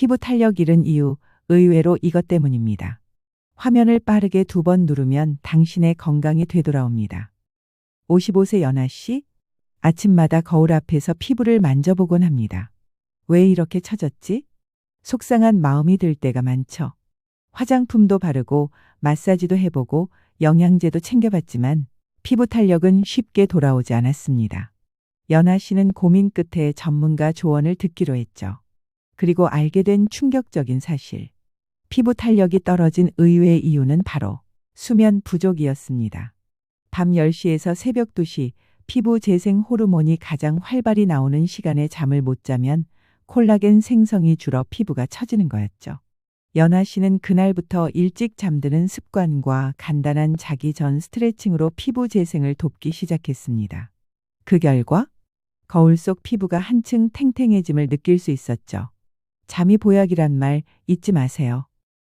피부 탄력 잃은 이유 의외로 이것 때문입니다. 화면을 빠르게 두 번 누르면 당신의 건강이 되돌아옵니다. 55세 연아 씨, 아침마다 거울 앞에서 피부를 만져보곤 합니다. 왜 이렇게 처졌지? 속상한 마음이 들 때가 많죠. 화장품도 바르고 마사지도 해보고 영양제도 챙겨봤지만 피부 탄력은 쉽게 돌아오지 않았습니다. 연아 씨는 고민 끝에 전문가 조언을 듣기로 했죠. 그리고 알게 된 충격적인 사실. 피부 탄력이 떨어진 의외의 이유는 바로 수면 부족이었습니다. 밤 10시에서 새벽 2시 피부 재생 호르몬이 가장 활발히 나오는 시간에 잠을 못 자면 콜라겐 생성이 줄어 피부가 처지는 거였죠. 연아 씨는 그날부터 일찍 잠드는 습관과 간단한 자기 전 스트레칭으로 피부 재생을 돕기 시작했습니다. 그 결과 거울 속 피부가 한층 탱탱해짐을 느낄 수 있었죠. 잠이 보약이란 말 잊지 마세요.